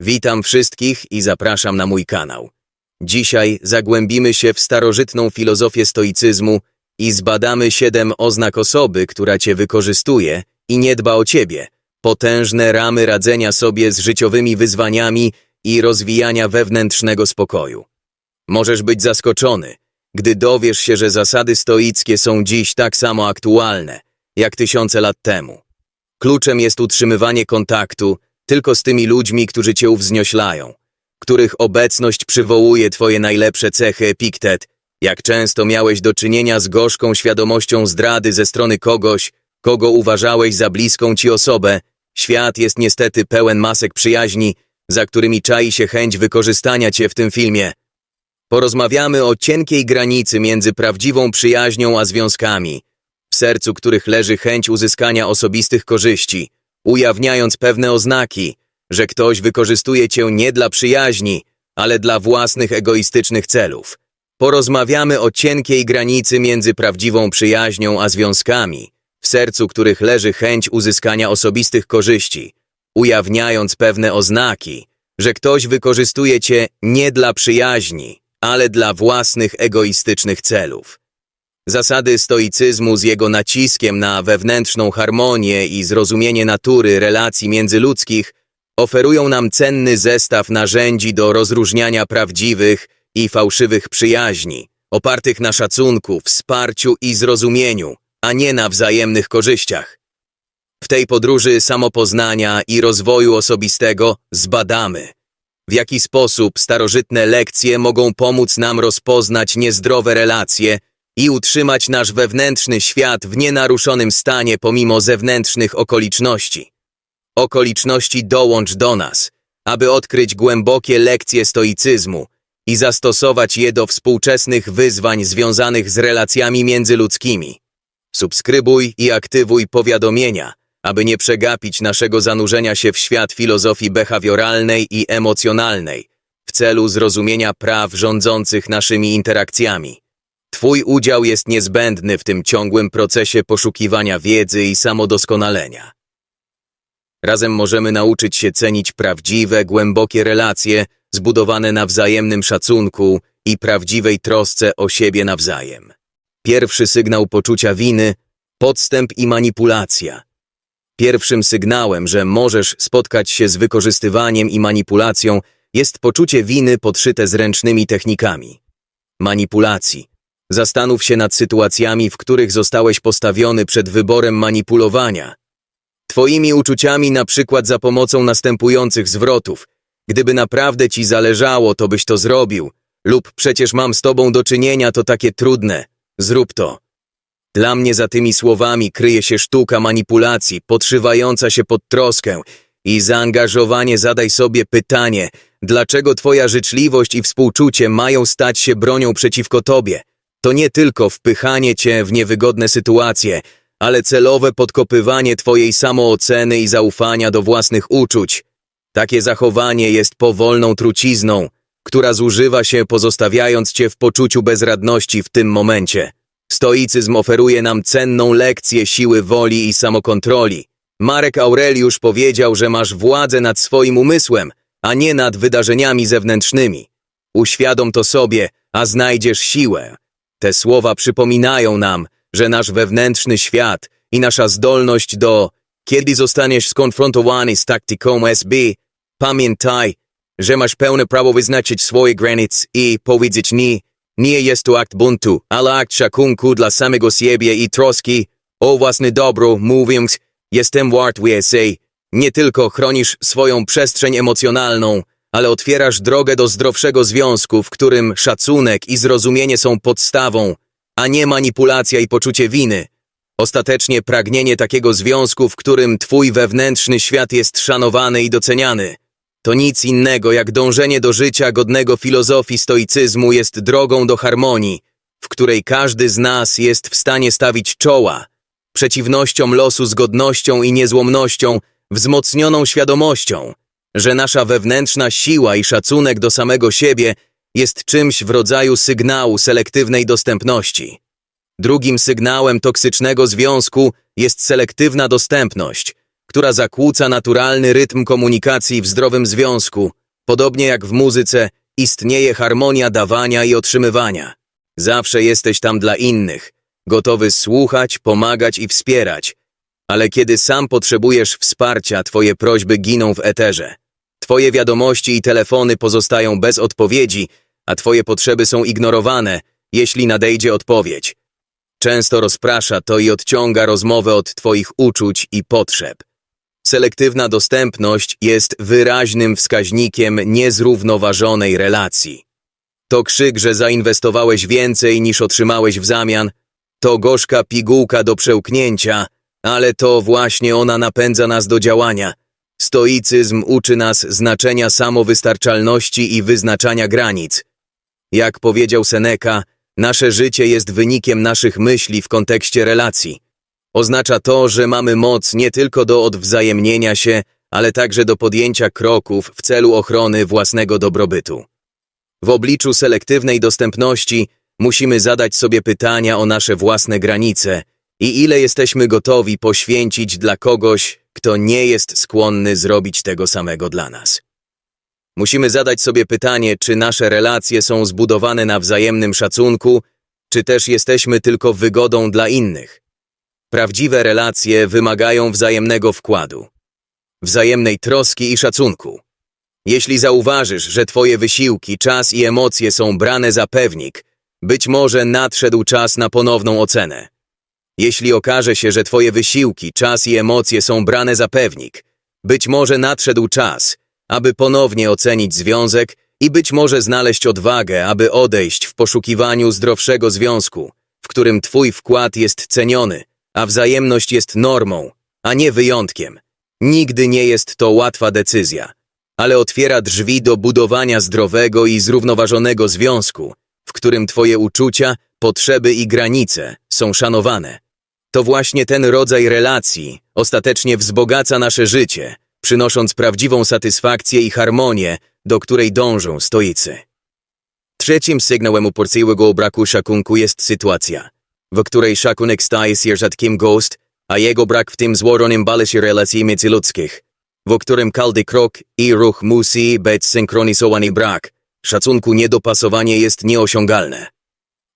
Witam wszystkich i zapraszam na mój kanał. Dzisiaj zagłębimy się w starożytną filozofię stoicyzmu i zbadamy siedem oznak osoby, która cię wykorzystuje i nie dba o ciebie, potężne ramy radzenia sobie z życiowymi wyzwaniami i rozwijania wewnętrznego spokoju. Możesz być zaskoczony, gdy dowiesz się, że zasady stoickie są dziś tak samo aktualne, jak tysiące lat temu. Kluczem jest utrzymywanie kontaktu tylko z tymi ludźmi, którzy cię uwznioślają, których obecność przywołuje twoje najlepsze cechy epiktet, jak często miałeś do czynienia z gorzką świadomością zdrady ze strony kogoś, kogo uważałeś za bliską ci osobę, świat jest niestety pełen masek przyjaźni, za którymi czai się chęć wykorzystania cię w tym filmie. Porozmawiamy o cienkiej granicy między prawdziwą przyjaźnią a związkami, w sercu których leży chęć uzyskania osobistych korzyści, ujawniając pewne oznaki, że ktoś wykorzystuje cię nie dla przyjaźni, ale dla własnych egoistycznych celów. Porozmawiamy o cienkiej granicy między prawdziwą przyjaźnią a związkami, w sercu których leży chęć uzyskania osobistych korzyści, ujawniając pewne oznaki, że ktoś wykorzystuje cię nie dla przyjaźni, ale dla własnych egoistycznych celów. Zasady stoicyzmu z jego naciskiem na wewnętrzną harmonię i zrozumienie natury relacji międzyludzkich oferują nam cenny zestaw narzędzi do rozróżniania prawdziwych i fałszywych przyjaźni, opartych na szacunku, wsparciu i zrozumieniu, a nie na wzajemnych korzyściach. W tej podróży samopoznania i rozwoju osobistego zbadamy, w jaki sposób starożytne lekcje mogą pomóc nam rozpoznać niezdrowe relacje i utrzymać nasz wewnętrzny świat w nienaruszonym stanie pomimo zewnętrznych okoliczności. Okoliczności dołącz do nas, aby odkryć głębokie lekcje stoicyzmu i zastosować je do współczesnych wyzwań związanych z relacjami międzyludzkimi. Subskrybuj i aktywuj powiadomienia, aby nie przegapić naszego zanurzenia się w świat filozofii behawioralnej i emocjonalnej w celu zrozumienia praw rządzących naszymi interakcjami. Twój udział jest niezbędny w tym ciągłym procesie poszukiwania wiedzy i samodoskonalenia. Razem możemy nauczyć się cenić prawdziwe, głębokie relacje zbudowane na wzajemnym szacunku i prawdziwej trosce o siebie nawzajem. Pierwszy sygnał poczucia winy podstęp i manipulacja. Pierwszym sygnałem, że możesz spotkać się z wykorzystywaniem i manipulacją, jest poczucie winy podszyte zręcznymi technikami. Manipulacji. Zastanów się nad sytuacjami, w których zostałeś postawiony przed wyborem manipulowania. Twoimi uczuciami na przykład za pomocą następujących zwrotów. Gdyby naprawdę ci zależało, to byś to zrobił. Lub przecież mam z tobą do czynienia, to takie trudne. Zrób to. Dla mnie za tymi słowami kryje się sztuka manipulacji, podszywająca się pod troskę i zaangażowanie zadaj sobie pytanie, dlaczego twoja życzliwość i współczucie mają stać się bronią przeciwko tobie. To nie tylko wpychanie cię w niewygodne sytuacje, ale celowe podkopywanie twojej samooceny i zaufania do własnych uczuć. Takie zachowanie jest powolną trucizną, która zużywa się pozostawiając cię w poczuciu bezradności w tym momencie. Stoicyzm oferuje nam cenną lekcję siły woli i samokontroli. Marek Aureliusz powiedział, że masz władzę nad swoim umysłem, a nie nad wydarzeniami zewnętrznymi. Uświadom to sobie, a znajdziesz siłę. Te słowa przypominają nam, że nasz wewnętrzny świat i nasza zdolność do, kiedy zostaniesz skonfrontowany z taktyką SB, pamiętaj, że masz pełne prawo wyznaczyć swoje granice i powiedzieć nie. Nie jest to akt buntu, ale akt szacunku dla samego siebie i troski o własne dobro, mówiąc, jestem wart więcej. Nie tylko chronisz swoją przestrzeń emocjonalną, ale otwierasz drogę do zdrowszego związku, w którym szacunek i zrozumienie są podstawą, a nie manipulacja i poczucie winy. Ostatecznie pragnienie takiego związku, w którym twój wewnętrzny świat jest szanowany i doceniany. To nic innego jak dążenie do życia godnego filozofii stoicyzmu jest drogą do harmonii, w której każdy z nas jest w stanie stawić czoła, przeciwnościom losu z godnością i niezłomnością, wzmocnioną świadomością, że nasza wewnętrzna siła i szacunek do samego siebie jest czymś w rodzaju sygnału selektywnej dostępności. Drugim sygnałem toksycznego związku jest selektywna dostępność, która zakłóca naturalny rytm komunikacji w zdrowym związku. Podobnie jak w muzyce, istnieje harmonia dawania i otrzymywania. Zawsze jesteś tam dla innych, gotowy słuchać, pomagać i wspierać. Ale kiedy sam potrzebujesz wsparcia, twoje prośby giną w eterze. Twoje wiadomości i telefony pozostają bez odpowiedzi, a twoje potrzeby są ignorowane, jeśli nadejdzie odpowiedź. Często rozprasza to i odciąga rozmowę od twoich uczuć i potrzeb. Selektywna dostępność jest wyraźnym wskaźnikiem niezrównoważonej relacji. To krzyk, że zainwestowałeś więcej niż otrzymałeś w zamian, to gorzka pigułka do przełknięcia, ale to właśnie ona napędza nas do działania. Stoicyzm uczy nas znaczenia samowystarczalności i wyznaczania granic. Jak powiedział Seneca, nasze życie jest wynikiem naszych myśli w kontekście relacji. Oznacza to, że mamy moc nie tylko do odwzajemnienia się, ale także do podjęcia kroków w celu ochrony własnego dobrobytu. W obliczu selektywnej dostępności musimy zadać sobie pytania o nasze własne granice i ile jesteśmy gotowi poświęcić dla kogoś, kto nie jest skłonny zrobić tego samego dla nas. Musimy zadać sobie pytanie, czy nasze relacje są zbudowane na wzajemnym szacunku, czy też jesteśmy tylko wygodą dla innych. Prawdziwe relacje wymagają wzajemnego wkładu, wzajemnej troski i szacunku. Jeśli zauważysz, że Twoje wysiłki, czas i emocje są brane za pewnik, być może nadszedł czas na ponowną ocenę. Jeśli okaże się, że Twoje wysiłki, czas i emocje są brane za pewnik, być może nadszedł czas, aby ponownie ocenić związek i być może znaleźć odwagę, aby odejść w poszukiwaniu zdrowszego związku, w którym Twój wkład jest ceniony, a wzajemność jest normą, a nie wyjątkiem. Nigdy nie jest to łatwa decyzja, ale otwiera drzwi do budowania zdrowego i zrównoważonego związku, w którym Twoje uczucia, potrzeby i granice są szanowane. To właśnie ten rodzaj relacji ostatecznie wzbogaca nasze życie, przynosząc prawdziwą satysfakcję i harmonię, do której dążą stoicy. Trzecim sygnałem uporczyjłego braku szacunku jest sytuacja, w której szacunek staje się rzadkim ghost, a jego brak w tym złożonym balesie relacji międzyludzkich, w którym każdy krok i ruch musi być synchronizowany brak. Szacunku niedopasowanie jest nieosiągalne.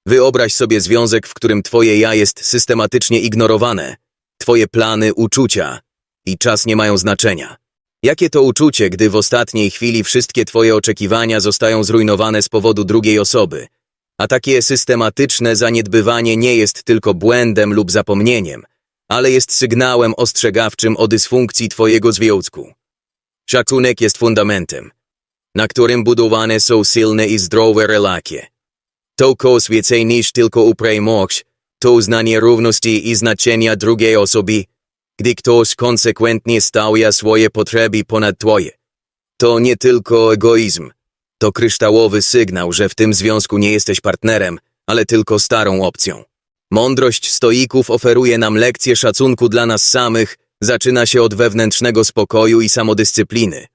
Wyobraź sobie związek, w którym twoje ja jest systematycznie ignorowane. Twoje plany, uczucia i czas nie mają znaczenia. Jakie to uczucie, gdy w ostatniej chwili wszystkie twoje oczekiwania zostają zrujnowane z powodu drugiej osoby? A takie systematyczne zaniedbywanie nie jest tylko błędem lub zapomnieniem, ale jest sygnałem ostrzegawczym o dysfunkcji twojego związku. Szacunek jest fundamentem, na którym budowane są silne i zdrowe relacje. To kos więcej niż tylko uprzejmość, to uznanie równości i znaczenia drugiej osoby, gdy ktoś konsekwentnie stawia swoje potrzeby ponad twoje. To nie tylko egoizm, to kryształowy sygnał, że w tym związku nie jesteś partnerem, ale tylko starą opcją. Mądrość stoików oferuje nam lekcję szacunku dla nas samych, zaczyna się od wewnętrznego spokoju i samodyscypliny.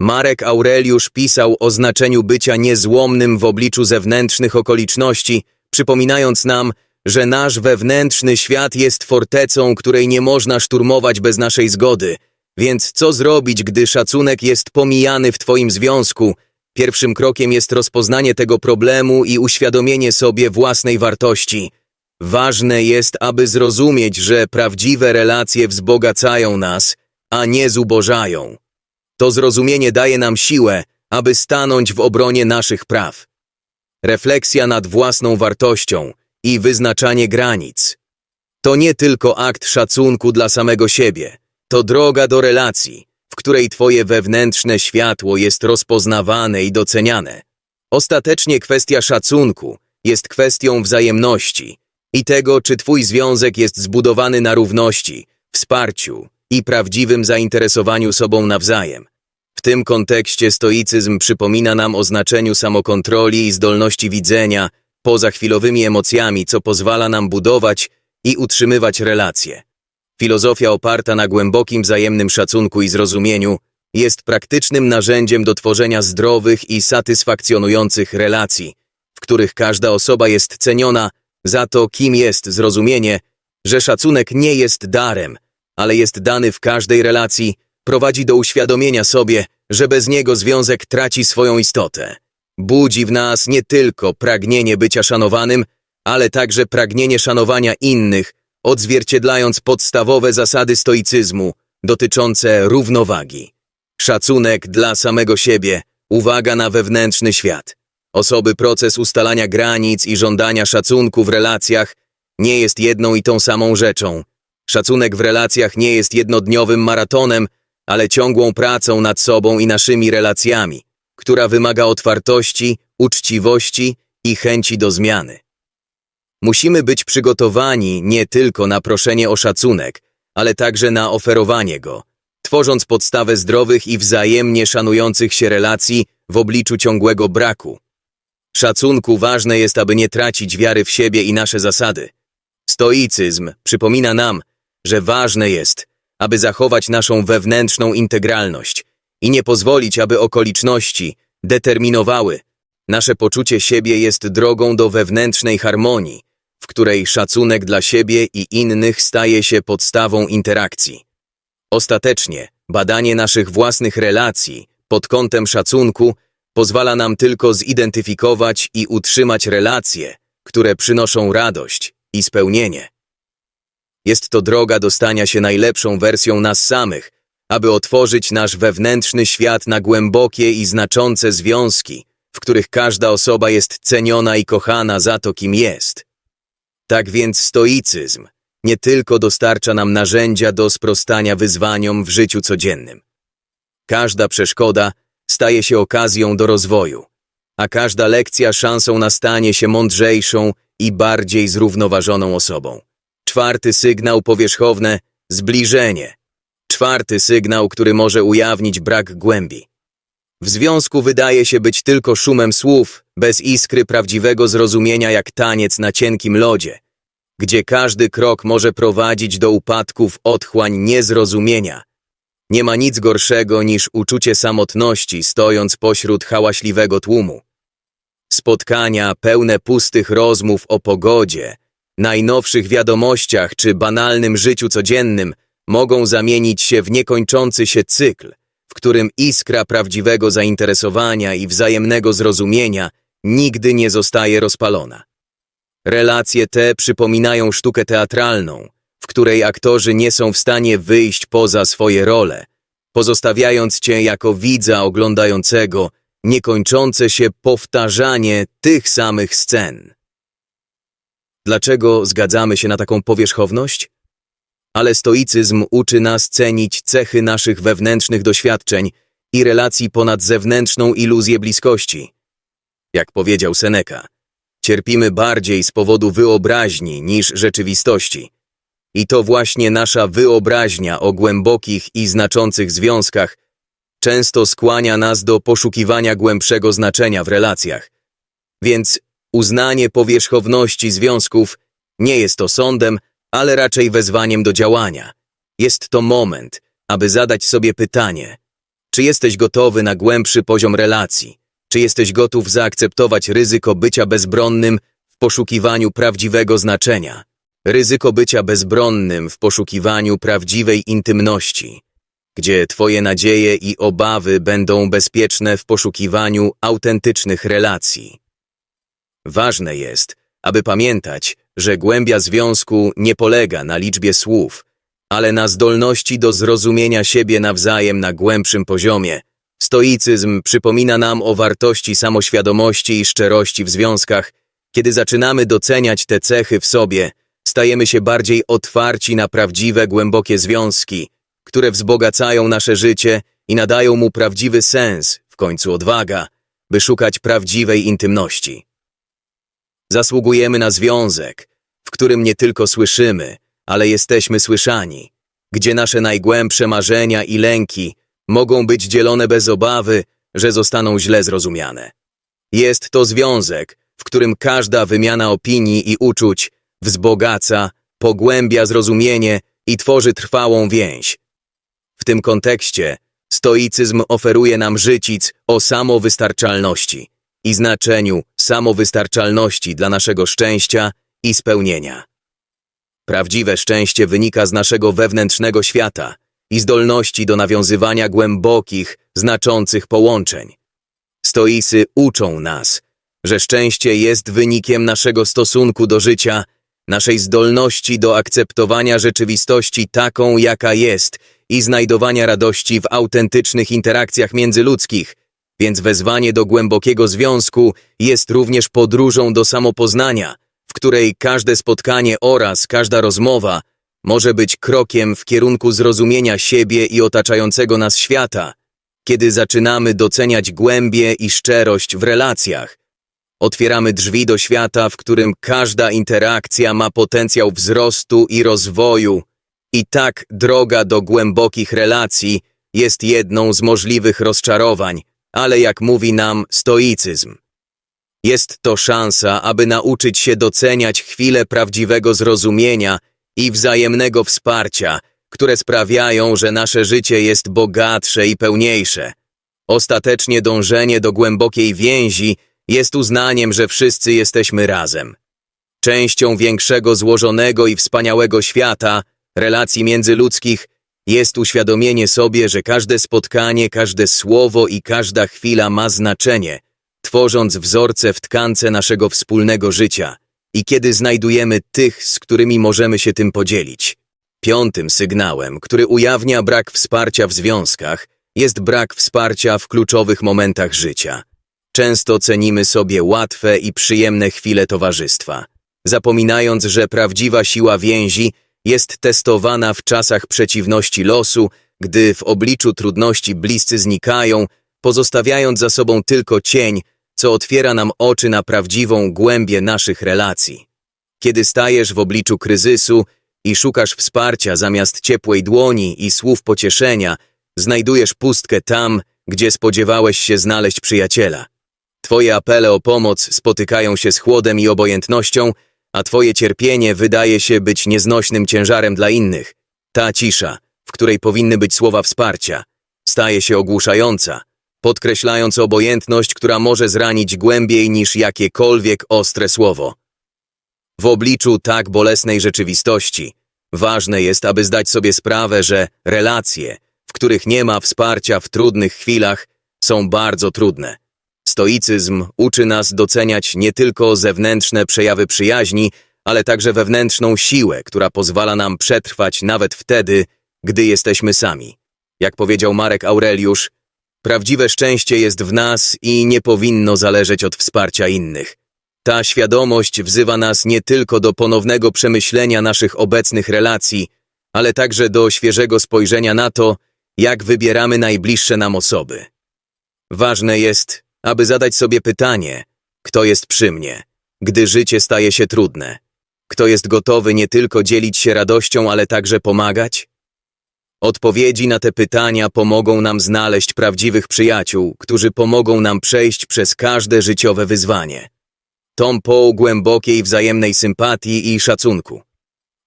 Marek Aureliusz pisał o znaczeniu bycia niezłomnym w obliczu zewnętrznych okoliczności, przypominając nam, że nasz wewnętrzny świat jest fortecą, której nie można szturmować bez naszej zgody. Więc co zrobić, gdy szacunek jest pomijany w Twoim związku? Pierwszym krokiem jest rozpoznanie tego problemu i uświadomienie sobie własnej wartości. Ważne jest, aby zrozumieć, że prawdziwe relacje wzbogacają nas, a nie zubożają. To zrozumienie daje nam siłę, aby stanąć w obronie naszych praw. Refleksja nad własną wartością i wyznaczanie granic. To nie tylko akt szacunku dla samego siebie, to droga do relacji, w której Twoje wewnętrzne światło jest rozpoznawane i doceniane. Ostatecznie kwestia szacunku jest kwestią wzajemności i tego, czy Twój związek jest zbudowany na równości, wsparciu i prawdziwym zainteresowaniu sobą nawzajem. W tym kontekście stoicyzm przypomina nam o znaczeniu samokontroli i zdolności widzenia poza chwilowymi emocjami, co pozwala nam budować i utrzymywać relacje. Filozofia oparta na głębokim wzajemnym szacunku i zrozumieniu jest praktycznym narzędziem do tworzenia zdrowych i satysfakcjonujących relacji, w których każda osoba jest ceniona za to, kim jest zrozumienie, że szacunek nie jest darem, ale jest dany w każdej relacji, prowadzi do uświadomienia sobie, że bez niego związek traci swoją istotę. Budzi w nas nie tylko pragnienie bycia szanowanym, ale także pragnienie szanowania innych, odzwierciedlając podstawowe zasady stoicyzmu dotyczące równowagi. Szacunek dla samego siebie, uwaga na wewnętrzny świat. Osoby proces ustalania granic i żądania szacunku w relacjach nie jest jedną i tą samą rzeczą. Szacunek w relacjach nie jest jednodniowym maratonem, ale ciągłą pracą nad sobą i naszymi relacjami, która wymaga otwartości, uczciwości i chęci do zmiany. Musimy być przygotowani nie tylko na proszenie o szacunek, ale także na oferowanie go, tworząc podstawę zdrowych i wzajemnie szanujących się relacji w obliczu ciągłego braku. Szacunku ważne jest, aby nie tracić wiary w siebie i nasze zasady. Stoicyzm przypomina nam, że ważne jest, aby zachować naszą wewnętrzną integralność i nie pozwolić, aby okoliczności determinowały. Nasze poczucie siebie jest drogą do wewnętrznej harmonii, w której szacunek dla siebie i innych staje się podstawą interakcji. Ostatecznie, badanie naszych własnych relacji pod kątem szacunku pozwala nam tylko zidentyfikować i utrzymać relacje, które przynoszą radość i spełnienie. Jest to droga do stania się najlepszą wersją nas samych, aby otworzyć nasz wewnętrzny świat na głębokie i znaczące związki, w których każda osoba jest ceniona i kochana za to, kim jest. Tak więc stoicyzm nie tylko dostarcza nam narzędzia do sprostania wyzwaniom w życiu codziennym. Każda przeszkoda staje się okazją do rozwoju, a każda lekcja szansą na stanie się mądrzejszą i bardziej zrównoważoną osobą. Czwarty sygnał powierzchowne zbliżenie. Czwarty sygnał, który może ujawnić brak głębi. W związku wydaje się być tylko szumem słów, bez iskry prawdziwego zrozumienia jak taniec na cienkim lodzie, gdzie każdy krok może prowadzić do upadków otchłań niezrozumienia. Nie ma nic gorszego niż uczucie samotności stojąc pośród hałaśliwego tłumu. Spotkania pełne pustych rozmów o pogodzie, najnowszych wiadomościach czy banalnym życiu codziennym mogą zamienić się w niekończący się cykl, w którym iskra prawdziwego zainteresowania i wzajemnego zrozumienia nigdy nie zostaje rozpalona. Relacje te przypominają sztukę teatralną, w której aktorzy nie są w stanie wyjść poza swoje role, pozostawiając cię jako widza oglądającego niekończące się powtarzanie tych samych scen. Dlaczego zgadzamy się na taką powierzchowność? Ale stoicyzm uczy nas cenić cechy naszych wewnętrznych doświadczeń i relacji ponad zewnętrzną iluzję bliskości. Jak powiedział Seneca, cierpimy bardziej z powodu wyobraźni niż rzeczywistości. I to właśnie nasza wyobraźnia o głębokich i znaczących związkach często skłania nas do poszukiwania głębszego znaczenia w relacjach. Więc uznanie powierzchowności związków nie jest to ale raczej wezwaniem do działania. Jest to moment, aby zadać sobie pytanie, czy jesteś gotowy na głębszy poziom relacji, czy jesteś gotów zaakceptować ryzyko bycia bezbronnym w poszukiwaniu prawdziwego znaczenia, ryzyko bycia bezbronnym w poszukiwaniu prawdziwej intymności, gdzie Twoje nadzieje i obawy będą bezpieczne w poszukiwaniu autentycznych relacji. Ważne jest, aby pamiętać, że głębia związku nie polega na liczbie słów, ale na zdolności do zrozumienia siebie nawzajem na głębszym poziomie. Stoicyzm przypomina nam o wartości samoświadomości i szczerości w związkach. Kiedy zaczynamy doceniać te cechy w sobie, stajemy się bardziej otwarci na prawdziwe, głębokie związki, które wzbogacają nasze życie i nadają mu prawdziwy sens, w końcu odwaga, by szukać prawdziwej intymności. Zasługujemy na związek, w którym nie tylko słyszymy, ale jesteśmy słyszani, gdzie nasze najgłębsze marzenia i lęki mogą być dzielone bez obawy, że zostaną źle zrozumiane. Jest to związek, w którym każda wymiana opinii i uczuć wzbogaca, pogłębia zrozumienie i tworzy trwałą więź. W tym kontekście stoicyzm oferuje nam życic o samowystarczalności i znaczeniu samowystarczalności dla naszego szczęścia i spełnienia. Prawdziwe szczęście wynika z naszego wewnętrznego świata i zdolności do nawiązywania głębokich, znaczących połączeń. Stoicy uczą nas, że szczęście jest wynikiem naszego stosunku do życia, naszej zdolności do akceptowania rzeczywistości taką, jaka jest i znajdowania radości w autentycznych interakcjach międzyludzkich, więc wezwanie do głębokiego związku jest również podróżą do samopoznania, w której każde spotkanie oraz każda rozmowa może być krokiem w kierunku zrozumienia siebie i otaczającego nas świata, kiedy zaczynamy doceniać głębię i szczerość w relacjach. Otwieramy drzwi do świata, w którym każda interakcja ma potencjał wzrostu i rozwoju, i tak droga do głębokich relacji jest jedną z możliwych rozczarowań, ale jak mówi nam stoicyzm. Jest to szansa, aby nauczyć się doceniać chwile prawdziwego zrozumienia i wzajemnego wsparcia, które sprawiają, że nasze życie jest bogatsze i pełniejsze. Ostatecznie dążenie do głębokiej więzi jest uznaniem, że wszyscy jesteśmy razem. Częścią większego, złożonego i wspaniałego świata, relacji międzyludzkich, jest uświadomienie sobie, że każde spotkanie, każde słowo i każda chwila ma znaczenie, tworząc wzorce w tkance naszego wspólnego życia i kiedy znajdujemy tych, z którymi możemy się tym podzielić. Piątym sygnałem, który ujawnia brak wsparcia w związkach, jest brak wsparcia w kluczowych momentach życia. Często cenimy sobie łatwe i przyjemne chwile towarzystwa, zapominając, że prawdziwa siła więzi jest testowana w czasach przeciwności losu, gdy w obliczu trudności bliscy znikają, pozostawiając za sobą tylko cień, co otwiera nam oczy na prawdziwą głębię naszych relacji. Kiedy stajesz w obliczu kryzysu i szukasz wsparcia zamiast ciepłej dłoni i słów pocieszenia, znajdujesz pustkę tam, gdzie spodziewałeś się znaleźć przyjaciela. Twoje apele o pomoc spotykają się z chłodem i obojętnością, a twoje cierpienie wydaje się być nieznośnym ciężarem dla innych. Ta cisza, w której powinny być słowa wsparcia, staje się ogłuszająca, podkreślając obojętność, która może zranić głębiej niż jakiekolwiek ostre słowo. W obliczu tak bolesnej rzeczywistości ważne jest, aby zdać sobie sprawę, że relacje, w których nie ma wsparcia w trudnych chwilach, są bardzo trudne. Stoicyzm uczy nas doceniać nie tylko zewnętrzne przejawy przyjaźni, ale także wewnętrzną siłę, która pozwala nam przetrwać nawet wtedy, gdy jesteśmy sami. Jak powiedział Marek Aureliusz, prawdziwe szczęście jest w nas i nie powinno zależeć od wsparcia innych. Ta świadomość wzywa nas nie tylko do ponownego przemyślenia naszych obecnych relacji, ale także do świeżego spojrzenia na to, jak wybieramy najbliższe nam osoby. Ważne jest, aby zadać sobie pytanie, kto jest przy mnie, gdy życie staje się trudne? Kto jest gotowy nie tylko dzielić się radością, ale także pomagać? Odpowiedzi na te pytania pomogą nam znaleźć prawdziwych przyjaciół, którzy pomogą nam przejść przez każde życiowe wyzwanie. Tom po głębokiej wzajemnej sympatii i szacunku.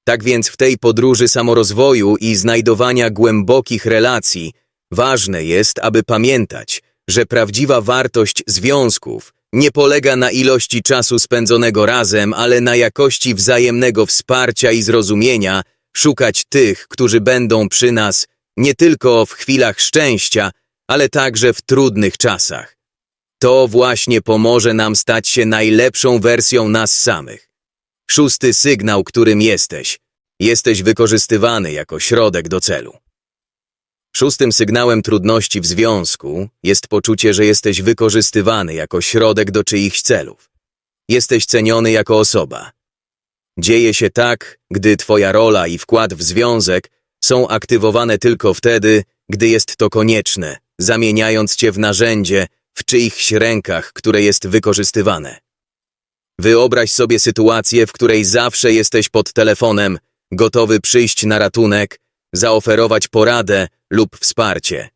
Tak więc w tej podróży samorozwoju i znajdowania głębokich relacji ważne jest, aby pamiętać, że prawdziwa wartość związków nie polega na ilości czasu spędzonego razem, ale na jakości wzajemnego wsparcia i zrozumienia, szukać tych, którzy będą przy nas nie tylko w chwilach szczęścia, ale także w trudnych czasach. To właśnie pomoże nam stać się najlepszą wersją nas samych. Szósty sygnał, którym jesteś. Jesteś wykorzystywany jako środek do celu. Szóstym sygnałem trudności w związku jest poczucie, że jesteś wykorzystywany jako środek do czyichś celów. Jesteś ceniony jako osoba. Dzieje się tak, gdy twoja rola i wkład w związek są aktywowane tylko wtedy, gdy jest to konieczne, zamieniając cię w narzędzie w czyichś rękach, które jest wykorzystywane. Wyobraź sobie sytuację, w której zawsze jesteś pod telefonem, gotowy przyjść na ratunek, zaoferować poradę lub wsparcie.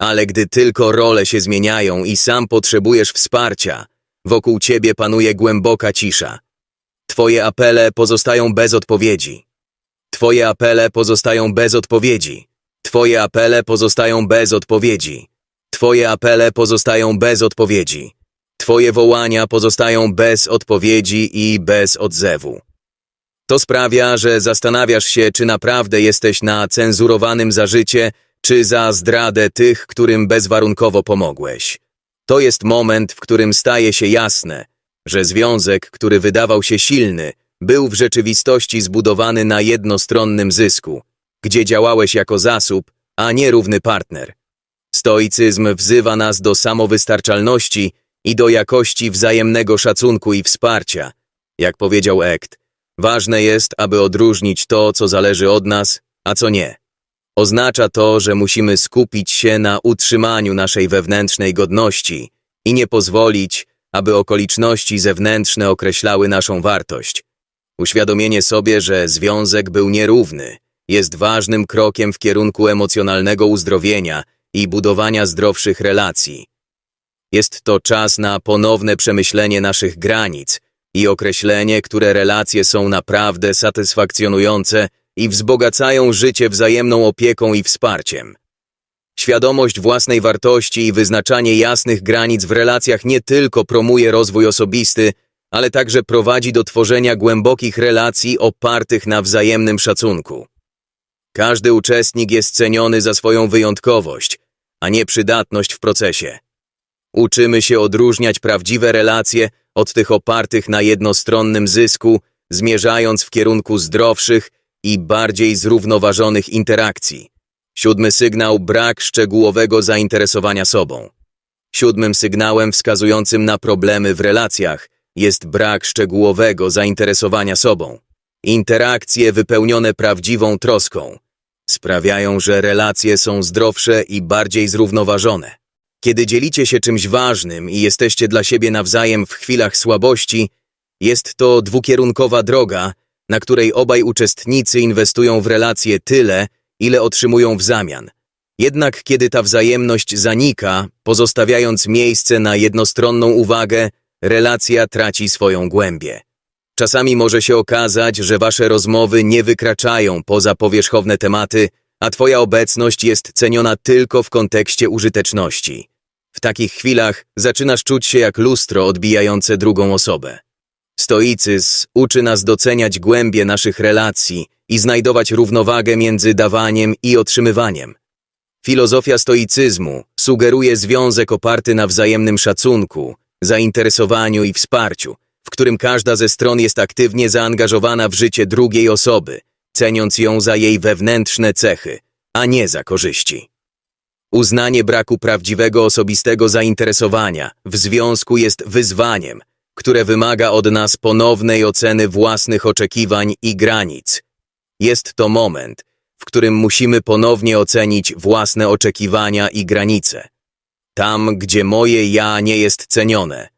Ale gdy tylko role się zmieniają i sam potrzebujesz wsparcia, wokół ciebie panuje głęboka cisza. Twoje apele pozostają bez odpowiedzi. Twoje apele pozostają bez odpowiedzi. Twoje apele pozostają bez odpowiedzi. Twoje apele pozostają bez odpowiedzi. Twoje wołania pozostają bez odpowiedzi i bez odzewu. To sprawia, że zastanawiasz się, czy naprawdę jesteś na cenzurowanym za życie, czy za zdradę tych, którym bezwarunkowo pomogłeś. To jest moment, w którym staje się jasne, że związek, który wydawał się silny, był w rzeczywistości zbudowany na jednostronnym zysku, gdzie działałeś jako zasób, a nie równy partner. Stoicyzm wzywa nas do samowystarczalności i do jakości wzajemnego szacunku i wsparcia. Jak powiedział Ekt, ważne jest, aby odróżnić to, co zależy od nas, a co nie. Oznacza to, że musimy skupić się na utrzymaniu naszej wewnętrznej godności i nie pozwolić, aby okoliczności zewnętrzne określały naszą wartość. Uświadomienie sobie, że związek był nierówny, jest ważnym krokiem w kierunku emocjonalnego uzdrowienia i budowania zdrowszych relacji. Jest to czas na ponowne przemyślenie naszych granic i określenie, które relacje są naprawdę satysfakcjonujące i wzbogacają życie wzajemną opieką i wsparciem. Świadomość własnej wartości i wyznaczanie jasnych granic w relacjach nie tylko promuje rozwój osobisty, ale także prowadzi do tworzenia głębokich relacji opartych na wzajemnym szacunku. Każdy uczestnik jest ceniony za swoją wyjątkowość, a nie przydatność w procesie. Uczymy się odróżniać prawdziwe relacje od tych opartych na jednostronnym zysku, zmierzając w kierunku zdrowszych i bardziej zrównoważonych interakcji. Siódmy sygnał brak szczegółowego zainteresowania sobą. Siódmym sygnałem wskazującym na problemy w relacjach jest brak szczegółowego zainteresowania sobą. Interakcje wypełnione prawdziwą troską sprawiają, że relacje są zdrowsze i bardziej zrównoważone. Kiedy dzielicie się czymś ważnym i jesteście dla siebie nawzajem w chwilach słabości, jest to dwukierunkowa droga, na której obaj uczestnicy inwestują w relacje tyle, ile otrzymują w zamian. Jednak kiedy ta wzajemność zanika, pozostawiając miejsce na jednostronną uwagę, relacja traci swoją głębię. Czasami może się okazać, że wasze rozmowy nie wykraczają poza powierzchowne tematy, a twoja obecność jest ceniona tylko w kontekście użyteczności. W takich chwilach zaczynasz czuć się jak lustro odbijające drugą osobę. Stoicyzm uczy nas doceniać głębie naszych relacji i znajdować równowagę między dawaniem i otrzymywaniem. Filozofia stoicyzmu sugeruje związek oparty na wzajemnym szacunku, zainteresowaniu i wsparciu, w którym każda ze stron jest aktywnie zaangażowana w życie drugiej osoby, ceniąc ją za jej wewnętrzne cechy, a nie za korzyści. Uznanie braku prawdziwego osobistego zainteresowania w związku jest wyzwaniem, które wymaga od nas ponownej oceny własnych oczekiwań i granic. Jest to moment, w którym musimy ponownie ocenić własne oczekiwania i granice. Tam, gdzie moje ja nie jest cenione.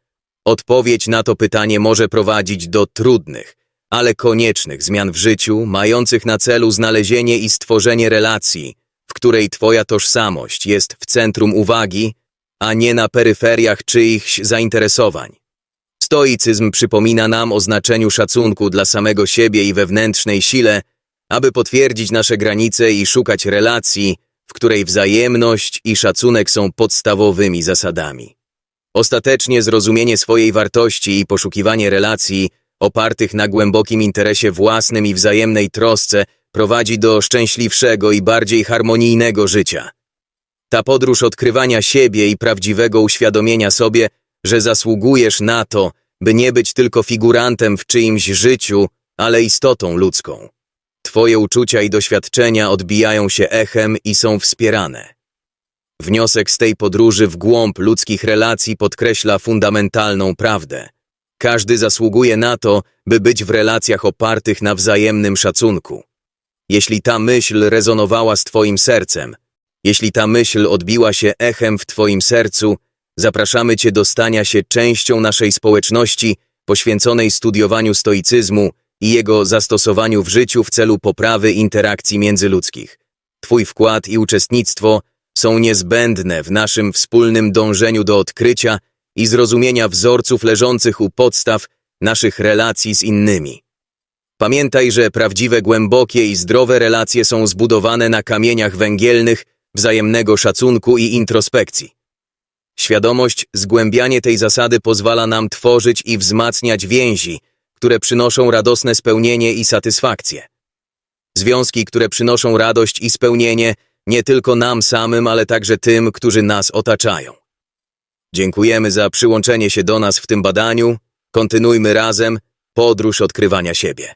Odpowiedź na to pytanie może prowadzić do trudnych, ale koniecznych zmian w życiu, mających na celu znalezienie i stworzenie relacji, w której Twoja tożsamość jest w centrum uwagi, a nie na peryferiach czyichś zainteresowań. Stoicyzm przypomina nam o znaczeniu szacunku dla samego siebie i wewnętrznej sile, aby potwierdzić nasze granice i szukać relacji, w której wzajemność i szacunek są podstawowymi zasadami. Ostatecznie zrozumienie swojej wartości i poszukiwanie relacji opartych na głębokim interesie własnym i wzajemnej trosce prowadzi do szczęśliwszego i bardziej harmonijnego życia. Ta podróż odkrywania siebie i prawdziwego uświadomienia sobie, że zasługujesz na to, by nie być tylko figurantem w czyimś życiu, ale istotą ludzką. Twoje uczucia i doświadczenia odbijają się echem i są wspierane. Wniosek z tej podróży w głąb ludzkich relacji podkreśla fundamentalną prawdę. Każdy zasługuje na to, by być w relacjach opartych na wzajemnym szacunku. Jeśli ta myśl rezonowała z Twoim sercem, jeśli ta myśl odbiła się echem w Twoim sercu, zapraszamy Cię do stania się częścią naszej społeczności poświęconej studiowaniu stoicyzmu i jego zastosowaniu w życiu w celu poprawy interakcji międzyludzkich. Twój wkład i uczestnictwo są niezbędne w naszym wspólnym dążeniu do odkrycia i zrozumienia wzorców leżących u podstaw naszych relacji z innymi. Pamiętaj, że prawdziwe, głębokie i zdrowe relacje są zbudowane na kamieniach węgielnych, wzajemnego szacunku i introspekcji. Świadomość, zgłębianie tej zasady pozwala nam tworzyć i wzmacniać więzi, które przynoszą radosne spełnienie i satysfakcję. Związki, które przynoszą radość i spełnienie nie tylko nam samym, ale także tym, którzy nas otaczają. Dziękujemy za przyłączenie się do nas w tym badaniu. Kontynuujmy razem podróż odkrywania siebie.